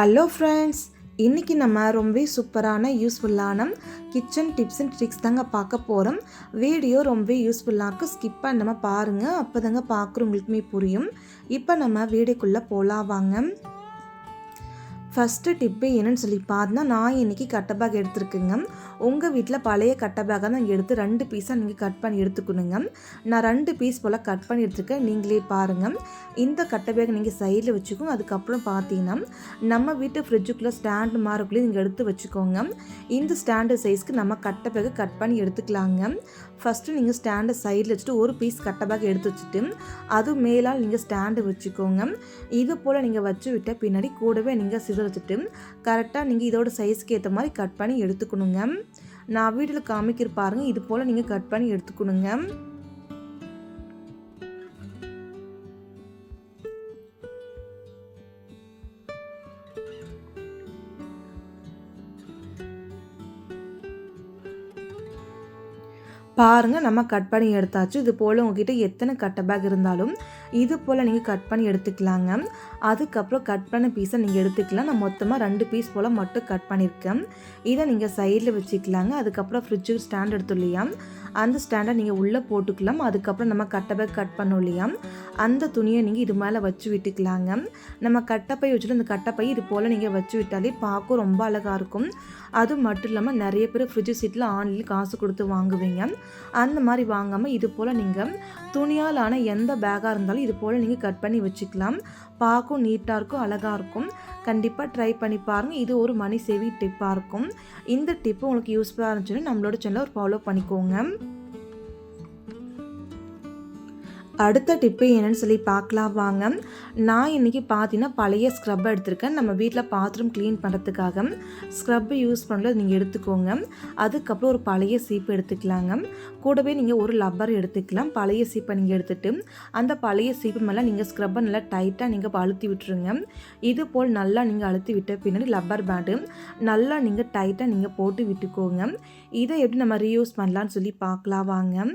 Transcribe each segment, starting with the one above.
Hello friends இன்றைக்கி நம்ம ரொம்பவே சூப்பரான யூஸ்ஃபுல்லான கிச்சன் டிப்ஸ் அண்ட் ட்ரிக்ஸ் தாங்க பார்க்க போகிறோம் வீடியோ ரொம்பவே யூஸ்ஃபுல்லாக இருக்கும் ஸ்கிப் பண்ணாமல் பாருங்கள் அப்போ தாங்க பார்க்குறவங்களுக்குமே புரியும். இப்போ நம்ம வீடியோக்குள்ளே போகலாம் வாங்க. ஃபஸ்ட்டு டிப்பு என்னன்னு சொல்லி பார்த்தா நான் இன்றைக்கி கட்டை பேக் எடுத்துருக்குங்க. உங்கள் வீட்டில் பழைய கட்டை தான் எடுத்து ரெண்டு பீஸாக நீங்கள் கட் பண்ணி எடுத்துக்கணுங்க. நான் ரெண்டு பீஸ் போல் கட் பண்ணி எடுத்துருக்கேன். நீங்களே பாருங்கள் இந்த கட்டை நீங்கள் சைடில் வச்சுக்கோங்க. அதுக்கப்புறம் பார்த்தீங்கன்னா நம்ம வீட்டு ஃப்ரிட்ஜுக்குள்ளே ஸ்டாண்டு மாறக்குள்ளேயும் நீங்கள் எடுத்து வச்சுக்கோங்க. இந்த ஸ்டாண்டு சைஸ்க்கு நம்ம கட்டை பேக்கை கட் பண்ணி எடுத்துக்கலாங்க. ஃபஸ்ட்டு நீங்கள் ஸ்டாண்டை சைடில் வச்சுட்டு ஒரு பீஸ் கட்டை எடுத்து வச்சுட்டு அது மேலால் நீங்கள் ஸ்டாண்டு வச்சுக்கோங்க. இது போல் நீங்கள் வச்சு விட்ட பின்னாடி கூடவே நீங்கள் சிதற வச்சுட்டு கரெக்டாக நீங்கள் இதோட சைஸ்க்கு ஏற்ற மாதிரி கட் பண்ணி எடுத்துக்கணுங்க. நான் வீட்டில் காமிக்கிற பாருங்கள் இது போல் நீங்கள் கட் பண்ணி எடுத்துக்கணுங்க. பாருங்கள் நம்ம கட் பண்ணி எடுத்தாச்சு. இது போல் உங்ககிட்ட எத்தனை கட்டை பேக் இருந்தாலும் இது போல் நீங்கள் கட் பண்ணி எடுத்துக்கலாங்க. அதுக்கப்புறம் கட் பண்ண பீஸை நீங்கள் எடுத்துக்கலாம். நான் மொத்தமாக ரெண்டு பீஸ் போல் மட்டும் கட் பண்ணியிருக்கேன் இதை நீங்கள் சைடில் வச்சுக்கலாங்க. அதுக்கப்புறம் ஃப்ரிட்ஜுக்கு ஸ்டாண்ட் எடுத்து அந்த ஸ்டாண்டை நீங்கள் உள்ளே போட்டுக்கலாம். அதுக்கப்புறம் நம்ம கட்டப்பை கட் பண்ணோம் இல்லையா? அந்த துணியை நீங்கள் இது மேலே வச்சு விட்டுக்கலாங்க. நம்ம கட்டப்பை வச்சுட்டு அந்த கட்டப்பை இது போல் நீங்கள் வச்சு விட்டாலே பார்க்க ரொம்ப அழகாக இருக்கும். அது மட்டும் இல்லாமல் நிறைய பேர் ஃப்ரிட்ஜ் சீட்டில் ஆன்லைன் காசு கொடுத்து வாங்குவீங்க. அந்த மாதிரி வாங்காமல் இது போல் நீங்கள் துணியால் ஆன எந்த பேக்காக இருந்தாலும் இது போல் நீங்கள் கட் பண்ணி வச்சுக்கலாம். பார்க்கும் நீட்டாக இருக்கும் அழகாக இருக்கும். கண்டிப்பாக ட்ரை பண்ணி பாருங்கள் இது ஒரு மணி சேவிங் டிப்பாக இருக்கும். இந்த டிப்பு உங்களுக்கு யூஸ்ஃபுல்லாக இருந்துச்சுன்னு நம்மளோட சேனலை ஒரு ஃபாலோ பண்ணிக்கோங்க. அடுத்த டிப்பு என்னன்னு சொல்லி பார்க்கலாம் வாங்க. நான் இன்றைக்கி பார்த்தீங்கன்னா பழைய ஸ்க்ரப் எடுத்திருக்கேன். நம்ம வீட்டில் பாத்ரூம் க்ளீன் பண்ணுறதுக்காக ஸ்க்ரப்பு யூஸ் பண்ணல நீங்கள் எடுத்துக்கோங்க. அதுக்கப்புறம் ஒரு பழைய சீப்பு எடுத்துக்கலாங்க. கூடவே நீங்கள் ஒரு லப்பர் எடுத்துக்கலாம். பழைய சீப்பை நீங்கள் எடுத்துகிட்டு அந்த பழைய சீப்பு மேலே நீங்கள் ஸ்க்ரப்பை நல்லா டைட்டாக நீங்கள் அழுத்தி விட்டுருங்க. இது போல் நல்லா நீங்கள் அழுத்தி விட்ட பின்னாடி லப்பர் பேண்டு நல்லா நீங்கள் டைட்டாக நீங்கள் போட்டு விட்டுக்கோங்க. இதை எப்படி நம்ம ரீயூஸ் பண்ணலான்னு சொல்லி பார்க்கலாம் வாங்க.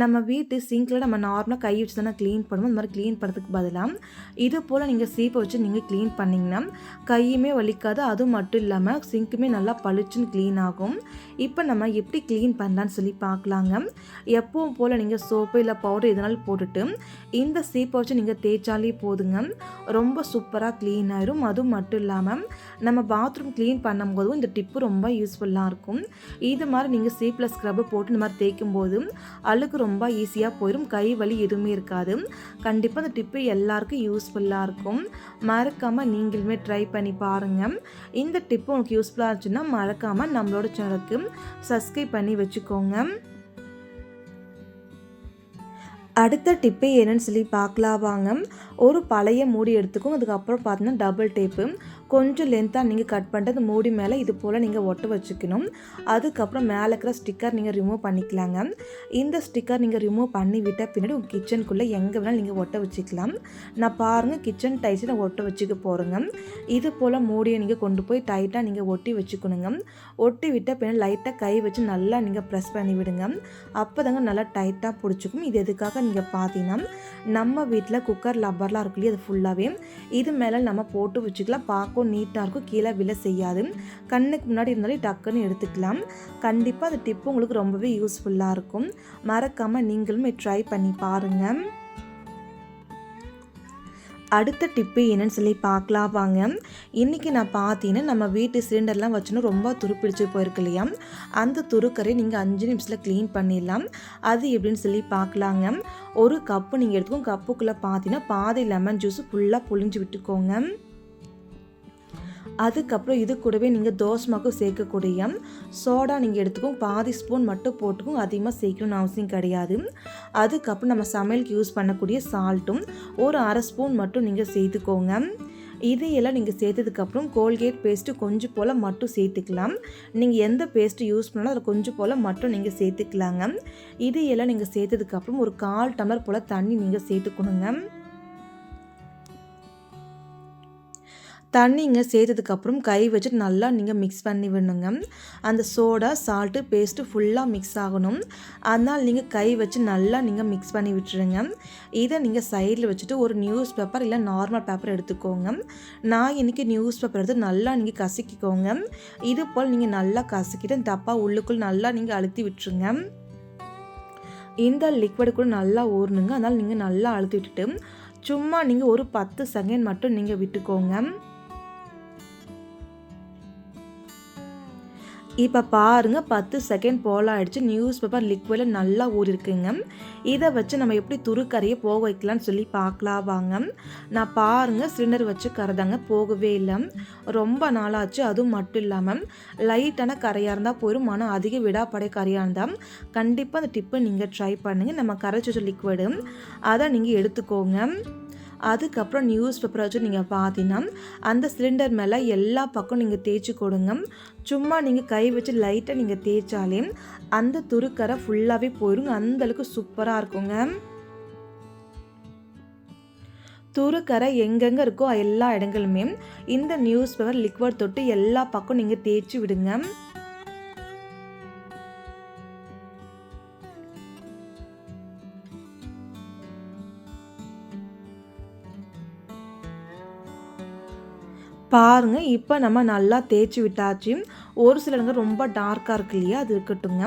நம்ம வீட்டு சிங்கில் நம்ம நார்மலாக கை வச்சு தானே க்ளீன் பண்ணுவோம். இந்த மாதிரி க்ளீன் பண்ணுறதுக்கு பதிலாக இது போல் நீங்கள் சீப்பை வச்சு நீங்கள் க்ளீன் பண்ணிங்கன்னா கையுமே வலிக்காது. அது மட்டும் இல்லாமல் சிங்க்குமே நல்லா பளிச்சுன்னு க்ளீன் ஆகும். இப்போ நம்ம எப்படி க்ளீன் பண்ணலான்னு சொல்லி பார்க்கலாங்க. எப்பவும் போல் நீங்கள் சோப்பு இல்லை பவுடர் எதனாலும் போட்டுட்டு இந்த சீப்பை வச்சு நீங்கள் தேய்ச்சாலே போதுங்க. ரொம்ப சூப்பராக க்ளீன் ஆயிடும் அது மட்டும் இல்லாமல் நம்ம பாத்ரூம் க்ளீன் பண்ணும்போதும் இந்த டிப்பு ரொம்ப யூஸ்ஃபுல்லாக இருக்கும். இது மாதிரி நீங்கள் சீப்பில் ஸ்க்ரப்பு போட்டு இந்த மாதிரி தேய்க்கும் போது அழுக்கு ரொம்ப ஈஸியாக போயிடும் கை வலி எதுவுமே இருக்காது. கண்டிப்பாக அந்த டிப்பு எல்லாருக்கும் யூஸ்ஃபுல்லாக இருக்கும். மறக்காமல் நீங்களுமே ட்ரை பண்ணி பாருங்கள் இந்த டிப்பு உங்களுக்கு யூஸ்ஃபுல்லாக இருந்துச்சுன்னா மறக்காமல் நம்மளோட சேனலுக்கு சப்ஸ்கிரைப் பண்ணி வச்சுக்கோங்க. அடுத்த டிப்பு என்னன்னு சொல்லி பார்க்கலாம் வாங்க. ஒரு பழைய மூடி எடுத்துக்கும் அதுக்கப்புறம் பார்த்தீங்கன்னா டபுள் டேப்பு கொஞ்சம் லென்த்தாக நீங்கள் கட் பண்ணிட்டு அந்த மூடி மேலே இது போல் நீங்கள் ஒட்ட வச்சுக்கணும். அதுக்கப்புறம் மேலே இருக்கிற ஸ்டிக்கர் நீங்கள் ரிமூவ் பண்ணிக்கலாங்க. இந்த ஸ்டிக்கர் நீங்கள் ரிமூவ் பண்ணி விட்ட பின்னாடி உங்கள் கிச்சனுக்குள்ளே எங்கே வேணாலும் நீங்கள் ஒட்ட வச்சுக்கலாம். நான் பாருங்கள் கிச்சன் டைஸை நான் ஒட்ட வச்சுக்க போகிறேங்க இது போல் மூடியை நீங்கள் கொண்டு போய் டைட்டாக நீங்கள் ஒட்டி வச்சுக்கணுங்க. ஒட்டி விட்ட பின்னாடி லைட்டாக கை வச்சு நல்லா நீங்கள் ப்ரெஸ் பண்ணி விடுங்க. அப்போ தாங்க நல்லா டைட்டாக பிடிச்சிக்கும். இது எதுக்காக? நீங்கள் பார்த்தீங்கன்னா நம்ம வீட்டில் குக்கர் லப்பர்லாம் இருக்கு இல்லையா அது ஃபுல்லாகவே இது மேலே நம்ம போட்டு வச்சுக்கலாம். பார்க்கும் நீட்டாக இருக்கும். கீழே விலை செய்யாது. கண்ணுக்கு முன்னாடி இருந்தாலே டக்குன்னு எடுத்துக்கலாம். கண்டிப்பாக அந்த டிப்பு உங்களுக்கு ரொம்பவே யூஸ்ஃபுல்லாக இருக்கும். மறக்காமல் நீங்களும் ட்ரை பண்ணி பாருங்கள் அடுத்த டிப்பு என்னன்னு சொல்லி பார்க்கலாம் வாங்க. இன்றைக்கி நான் பார்த்தீங்கன்னா நம்ம வீட்டு சிலிண்டர்லாம் வச்சுன்னு ரொம்ப துருப்பிடிச்சு போயிருக்கு இல்லையா? அந்த துருக்கரை நீங்கள் அஞ்சு நிமிஷத்தில் க்ளீன் பண்ணிடலாம். அது எப்படின்னு சொல்லி பார்க்கலாங்க. ஒரு கப்பு நீங்கள் எடுத்துக்கோங்க. கப்புக்குள்ளே பார்த்தீங்கன்னா பாதி லெமன் ஜூஸ் ஃபுல்லாக புழிஞ்சு விட்டுக்கோங்க. அதுக்கப்புறம் இது கூடவே நீங்கள் தோசமாக்கும் சேர்க்கக்கூடிய சோடா நீங்கள் எடுத்துக்கோங்க. பாதி ஸ்பூன் மட்டும் போட்டுக்கும் அதிகமாக சேர்க்கணும்னு அவசியம் கிடையாது. அதுக்கப்புறம் நம்ம சமையலுக்கு யூஸ் பண்ணக்கூடிய சால்ட்டும் ஒரு அரை ஸ்பூன் மட்டும் நீங்கள் சேர்த்துக்கோங்க. இதையெல்லாம் நீங்கள் சேர்த்ததுக்கப்புறம் கோல்கேட் பேஸ்ட்டு கொஞ்சம் போல் மட்டும் சேர்த்துக்கலாம். நீங்கள் எந்த பேஸ்ட்டு யூஸ் பண்ணாலும் அதில் கொஞ்சம் போல் மட்டும் நீங்கள் சேர்த்துக்கலாங்க. இதையெல்லாம் நீங்கள் சேர்த்ததுக்கப்புறம் ஒரு கால் டம்ளர் போல் தண்ணி நீங்கள் சேர்த்துக்கணுங்க. தண்ணிங்க சேர்த்ததுக்கப்புறம் கை வச்சுட்டு நல்லா நீங்கள் மிக்ஸ் பண்ணி விடணுங்க. அந்த சோடா சால்ட்டு பேஸ்ட்டு ஃபுல்லாக மிக்ஸ் ஆகணும். அதனால் நீங்கள் கை வச்சு நல்லா நீங்கள் மிக்ஸ் பண்ணி விட்டுருங்க. இதை நீங்கள் சைடில் வச்சுட்டு ஒரு நியூஸ் பேப்பர் இல்லை நார்மல் பேப்பர் எடுத்துக்கோங்க. நான் இன்றைக்கி நியூஸ் பேப்பர் எடுத்து நல்லா நீங்கள் கசக்கிக்கோங்க. இது போல் நீங்கள் நல்லா கசக்கிட்டு தப்பாக உள்ளுக்குள் நல்லா நீங்கள் அழுத்தி விட்டுருங்க. இந்த லிக்விடு கூட நல்லா ஊறணுங்க. அதனால் நீங்கள் நல்லா அழுத்தி விட்டுட்டு சும்மா நீங்கள் ஒரு பத்து செகண்ட் மட்டும் நீங்கள் விட்டுக்கோங்க. இப்போ பாருங்கள் பத்து செகண்ட் போல் ஆகிடுச்சு நியூஸ் பேப்பர் லிக்விடில் நல்லா ஊறிருக்குங்க. இதை வச்சு நம்ம எப்படி துருக்கரையை போக வைக்கலான்னு சொல்லி பார்க்கலாம் வாங்க. நான் பாருங்கள் சிலிண்டர் வச்சு கரைதாங்க போகவே இல்லை. ரொம்ப நாளாச்சு அதுவும் மட்டும் இல்லாமல் லைட்டான கரையாக இருந்தால் போயிடும் ஆனால் அதிக விடாப்படை கரையாக இருந்தால் கண்டிப்பாக அந்த டிப்பை நீங்கள் ட்ரை பண்ணுங்கள் நம்ம கரைச்சி வச்ச லிக்விடு அதை நீங்கள் எடுத்துக்கோங்க. அதுக்கப்புறம் நியூஸ் பேப்பரை வச்சு நீங்கள் பார்த்தீங்கன்னா அந்த சிலிண்டர் மேலே எல்லா பக்கம் நீங்கள் தேய்ச்சி கொடுங்க. சும்மா நீங்கள் கை வச்சு லைட்டாக நீங்கள் தேய்ச்சாலே அந்த துருக்கரை ஃபுல்லாகவே போயிடுங்க அந்தளவுக்கு சூப்பராக இருக்குங்க. துருக்கரை எங்கெங்கே இருக்கோ எல்லா இடங்களுமே இந்த நியூஸ் பேப்பர் லிக்விட் தொட்டு எல்லா பக்கம் நீங்கள் தேய்ச்சி விடுங்க. பாருங்கள் இப்போ நம்ம நல்லா தேய்ச்சி விட்டாச்சு. ஒரு சில இடங்கள் ரொம்ப டார்க்காக இருக்கு இல்லையா அது இருக்கட்டுங்க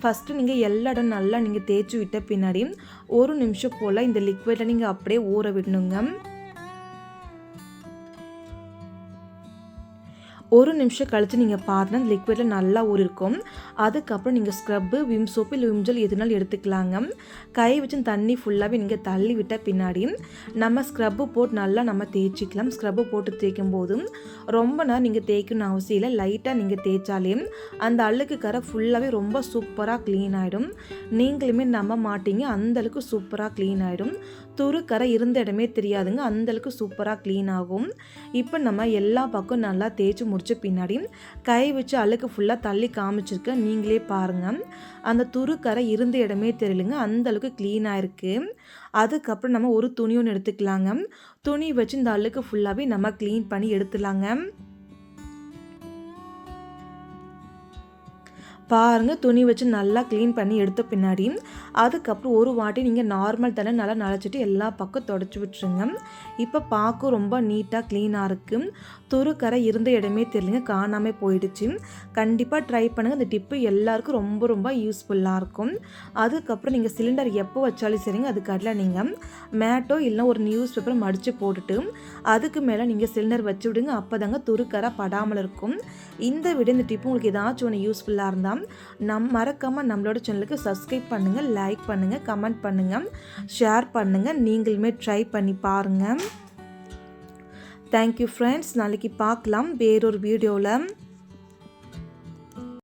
ஃபஸ்ட்டு நீங்கள் எல்லா இடம் நல்லா நீங்கள் தேய்ச்சி விட்ட பின்னாடி ஒரு நிமிஷம் போல் இந்த லிக்விடை நீங்கள் அப்படியே ஊற விடணுங்க. ஒரு நிமிஷம் கழித்து நீங்கள் பார்த்தீங்கன்னா அந்த லிக்விடில் நல்லா ஊறிருக்கும் அதுக்கப்புறம் நீங்கள் ஸ்க்ரப்பு விம் சோப்பு இல்லை விம் ஜெல் எதுனாலும் எடுத்துக்கலாங்க. கை வச்சு தண்ணி ஃபுல்லாகவே நீங்கள் தள்ளி விட்ட பின்னாடி நம்ம ஸ்க்ரப்பு போட்டு நல்லா நம்ம தேய்ச்சிக்கலாம். ஸ்க்ரப்பு போட்டு தேய்க்கும் போதும் ரொம்ப நேரம் நீங்கள் தேய்க்கணும்னு அவசியம் இல்லை. லைட்டாக நீங்கள் தேய்ச்சாலே அந்த அழுக்கு கரை ஃபுல்லாகவே ரொம்ப சூப்பராக க்ளீன் ஆகிடும் நீங்களுமே நம்ப மாட்டீங்க அந்தளவுக்கு சூப்பராக க்ளீன் ஆகிடும் துரு கரை இருந்த இடமே தெரியாதுங்க அந்தளவுக்கு சூப்பராக க்ளீன் ஆகும். இப்போ நம்ம எல்லா பக்கம் நல்லா தேய்ச்சி முடிச்சு பின்னாடி கை வச்சு அழுக்கு ஃபுல்லாக தள்ளி காமிச்சிருக்க. நீங்களே பாருங்கள் அந்த துரு கரை இருந்த இடமே தெரியலுங்க. அந்தளவுக்கு க்ளீனாக இருக்குது அதுக்கப்புறம் நம்ம ஒரு துணி ஒன்று எடுத்துக்கலாங்க. துணி வச்சு இந்த அழுக்கு ஃபுல்லாகவே நம்ம க்ளீன் பண்ணி எடுத்துலாங்க பாருங்கள் துணி வச்சு நல்லா க்ளீன் பண்ணி எடுத்த பின்னாடி அதுக்கப்புறம் ஒரு வாட்டி நீங்கள் நார்மல் தண்ணி நல்லா நனைச்சிட்டு எல்லா பக்கம் தொடச்சி விட்டுருங்க. இப்போ பார்க்க ரொம்ப நீட்டாக க்ளீனாக இருக்குது துருக்கரை இருந்த இடமே தெரியலங்க காணாமல் போயிடுச்சு. கண்டிப்பாக ட்ரை பண்ணுங்கள் இந்த டிப்பு எல்லாருக்கும் ரொம்ப ரொம்ப யூஸ்ஃபுல்லாக இருக்கும். அதுக்கப்புறம் நீங்கள் சிலிண்டர் எப்போ வச்சாலும் சரிங்க அதுக்காட்டில் நீங்கள் மேட்டோ இல்லை ஒரு நியூஸ் பேப்பர் மடித்து போட்டுட்டு அதுக்கு மேலே நீங்கள் சிலிண்டர் வச்சு விடுங்க அப்போ தாங்க துருக்கரை படாமல் இருக்கும். இந்த விட இந்த டிப்பு உங்களுக்கு ஏதாச்சும் ஒன்று யூஸ்ஃபுல்லாக இருந்தால் நம் மறக்காமல் நம்மளோட சேனலுக்கு சப்ஸ்கிரைப் பண்ணுங்கள் லைக் பண்ணுங்கள் கமெண்ட் பண்ணுங்கள் ஷேர் பண்ணுங்கள் நீங்களுமே ட்ரை பண்ணி பாருங்கள் தேங்க்யூ ஃப்ரெண்ட்ஸ் நாளைக்கு பார்க்கலாம். வேறொரு வீடியோவில்